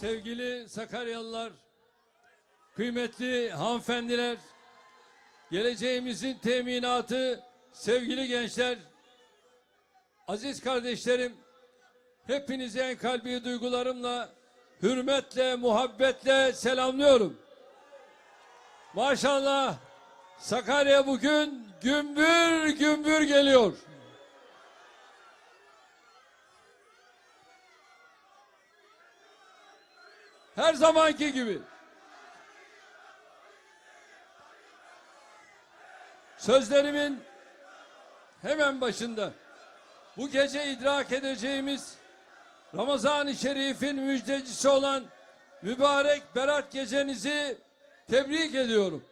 sevgili Sakaryalılar, kıymetli hanımefendiler, geleceğimizin teminatı, sevgili gençler, aziz kardeşlerim, hepinizi en kalbi duygularımla, hürmetle, muhabbetle selamlıyorum. Maşallah Sakarya bugün gümbür gümbür geliyor. Her zamanki gibi. Sözlerimin hemen başında bu gece idrak edeceğimiz Ramazan-ı Şerif'in müjdecisi olan mübarek berat gecenizi tebrik ediyorum.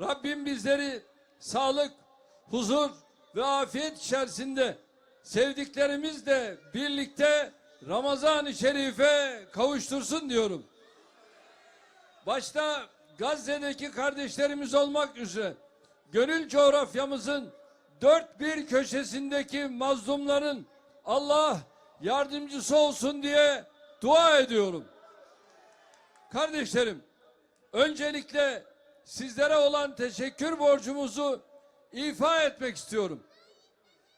Rabbim bizleri sağlık, huzur ve afiyet içerisinde sevdiklerimizle birlikte Ramazan-ı Şerif'e kavuştursun diyorum. Başta Gazze'deki kardeşlerimiz olmak üzere gönül coğrafyamızın dört bir köşesindeki mazlumların Allah yardımcısı olsun diye dua ediyorum. Kardeşlerim, öncelikle sizlere olan teşekkür borcumuzu ifa etmek istiyorum.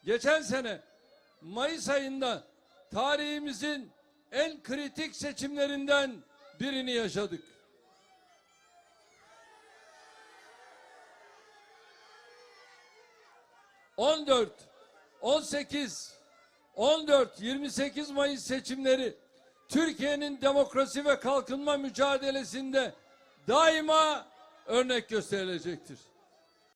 Geçen sene Mayıs ayında tarihimizin en kritik seçimlerinden birini yaşadık. On dört, on sekiz, on dört, yirmi sekiz Mayıs seçimleri Türkiye'nin demokrasi ve kalkınma mücadelesinde daima örnek gösterilecektir.